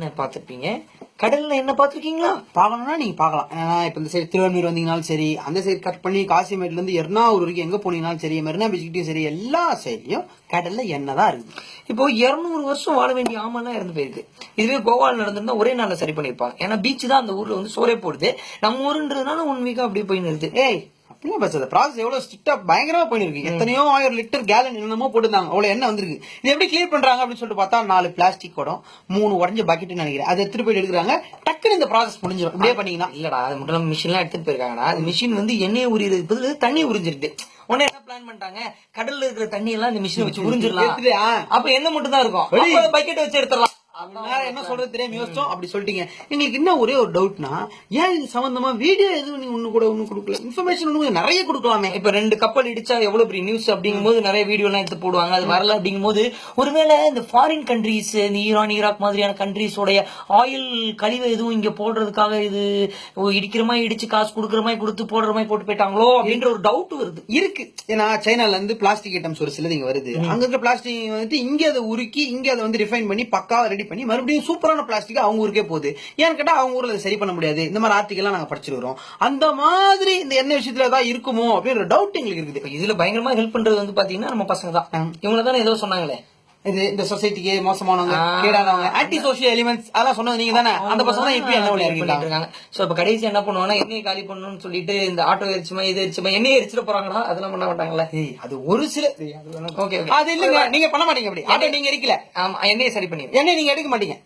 பார்த்திருப்பீங்க? கடல்ல என்ன பார்த்திருக்கீங்களா? பார்க்கணும்னா நீங்க பார்க்கலாம். ஏன்னா இப்ப இந்த சைடு திருவாரூர் வந்தீங்கனாலும் சரி அந்த சைடு கட் பண்ணி காசிமேட்ல இருந்து எர்ணாவூர் வரைக்கும் எங்க போனீங்கனாலும் சரி மெரினா பீச்சுக்கிட்டையும் சரி எல்லா சைட்லயும் கடல்ல எண்ணெய் தான் இருக்குது இப்போ 200 வருஷம் வாழ வேண்டிய ஆமெல்லாம் இறந்து போயிருக்கு. இதுவே கோவால நடந்திருந்தா ஒரே நாள்ல சரி பண்ணிருப்பாங்க ஏன்னா பீச் தான் அந்த ஊர்ல வந்து சோறே போடுது. நம்ம ஊருன்றதுனால ஒன் வீக்கா அப்படியே போய் நிறுத்து ஏய் அப்படிலாம் பேசாத? ப்ராசஸ் எவ்வளவு ஸ்ட்ரிக்டா பயங்கரமா போயிருக்கு எத்தனையோ ஆயிரம் லிட்டர் கேலன் என்னமோ போட்டுருந்தாங்க. அவ்வளவு எண்ணெய் வந்திருக்கு. இது எப்படி கிளியர் பண்றாங்க அப்படின்னு சொல்லிட்டு பார்த்தா நாலு பிளாஸ்டிக் குடம் மூணு உடஞ்ச பக்கெட் நினைக்கிறேன். அதை எடுத்துட்டு போயிட்டு எடுக்கிறாங்க. டக்குன்னு இந்த ப்ராசஸ் முடிஞ்சிடும் இப்படியே பண்ணீங்கன்னா. இல்லடா அது மட்டும் மிஷின்லாம் எடுத்துட்டு போயிருக்காங்கடா. அது மிஷின் வந்து எண்ணெய் உரியறதுக்கு பதில் தண்ணி உறிஞ்சிருக்கு. உடனே என்ன பிளான் பண்ணிட்டாங்க கடல்ல இருக்கிற தண்ணி எல்லாம் இந்த மிஷினை வச்சு உறிஞ்சிடலாம். அப்ப எண்ணெய் மட்டும் தான் இருக்கும் பக்கெட் வச்சு எடுத்துடலாம். என்ன சொல்றது தெரியாம யோசிச்சோம். அப்படி சொல்லிட்டீங்க. எங்களுக்கு என்ன ஒரே ஒரு டவுட்னா ஏன் இது சம்பந்தமா வீடியோ எதுவும் நீங்க ஒண்ணு கூட ஒண்ணு கொடுக்கல? இன்ஃபர்மேஷன் ஒண்ணு நிறைய கொடுக்கலாமே. இப்ப ரெண்டு கப்பல் இடிச்சா எவ்வளவு பெரிய நியூஸ் அப்படிங்கும்போது நிறைய வீடியோ எல்லாம் எடுத்து போடுவாங்க. அது வரல அப்படிங்கும்போது ஒருவேளை இந்த ஃபாரின் கண்ட்ரீஸ் இந்த ஈரான் ஈராக் மாதிரியான கண்ட்ரீஸோடைய ஆயில் கழிவு எதுவும் இங்க போடுறதுக்காக இது இடிக்கிற மாதிரி இடிச்சு காசு கொடுக்குற மாதிரி கொடுத்து போடுற மாதிரி போட்டு போயிட்டாங்களோ அப்படின்ற ஒரு டவுட் வருது. இருக்கு. ஏன்னா சைனால இருந்து பிளாஸ்டிக் ஐட்டம்ஸ் ஒரு சிலது இங்க வருது. அங்க இருக்க பிளாஸ்டிக் வந்துட்டு இங்க அதை உருக்கி இங்க அதை வந்து ரிஃபைன் பண்ணி பக்காவா ரெடி பண்ணி மறுபடியும் சூப்பரான பிளாஸ்டிக் அவங்க ஊருக்கே போகுது. ஏன்னு கேட்டா அவங்க ஊர்ல அதை சரி பண்ண முடியாது. இந்த மாதிரி ஆர்டிகல் நாங்க படிச்சிருக்கிறோம். அந்த மாதிரி இந்த எண்ணெய் விஷயத்துல தான் இருக்குமோ அப்படின்ற டவுட் எங்களுக்கு இருக்குது. இதில் இதுல பயங்கரமா ஹெல்ப் பண்றது வந்து பாத்தீங்கன்னா நம்ம பசங்க தான். இவங்க தானே ஏதோ சொன்னாங்களே. இது இந்த சொசைட்டிக்கு மோசமானவங்க கேடானவங்க ஆன்டி சோசியல் எலிமெண்ட்ஸ் அதெல்லாம் சொன்னது நீங்க தானே? அந்த பசங்க தான் இப்பயும் என்ன பண்ணிட்டு இருக்காங்க? சோ இப்ப கடைசி என்ன பண்ணுவாங்கன்னா எண்ணெய் காலி பண்ணணும்னு சொல்லிட்டு இந்த ஆட்டோ எரிச்சுமா இது எரிச்சுமா எண்ணெய் எரிச்சிட போறாங்களா அதெல்லாம் பண்ண மாட்டாங்களே அது ஒரு சில ஓகே அது இல்லங்க. நீங்க பண்ண மாட்டீங்க அப்படி. ஆட்டோ நீங்க இருக்கல ஆமா. எண்ணெயை சரி பண்ணி எண்ணெய் நீங்க எடுக்க மாட்டீங்க.